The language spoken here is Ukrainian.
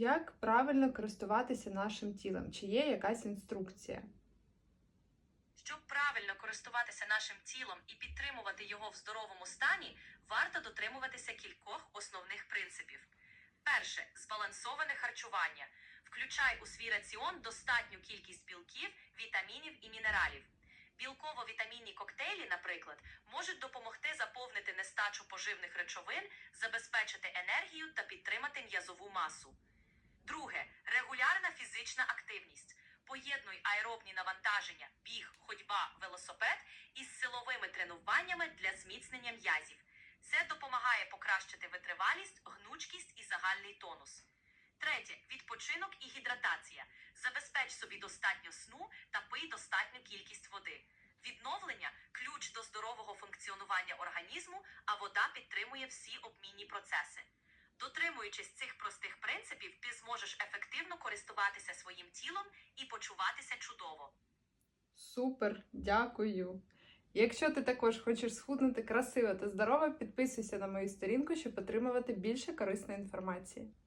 Як правильно користуватися нашим тілом? Чи є якась інструкція? Щоб правильно користуватися нашим тілом і підтримувати його в здоровому стані, варто дотримуватися кількох основних принципів. Перше збалансоване харчування. Включай у свій раціон достатню кількість білків, вітамінів і мінералів. Білково-вітамінні коктейлі, наприклад, можуть допомогти заповнити нестачу поживних речовин, забезпечити енергію та підтримати м'язову масу. Фізична активність. Поєднуй аеробні навантаження, біг, ходьба, велосипед із силовими тренуваннями для зміцнення м'язів. Це допомагає покращити витривалість, гнучкість і загальний тонус. Третє відпочинок і гідратація. Забезпеч собі достатньо сну та пий достатню кількість води. Відновлення ключ до здорового функціонування організму, а вода підтримує всі обмінні процеси. Дотримуючись цих простих принципів, ти зможеш ефективно своїм тілом і почуватися чудово. Супер, дякую. Якщо ти також хочеш схуднути красиво та здорово, підписуйся на мою сторінку, щоб отримувати більше корисної інформації.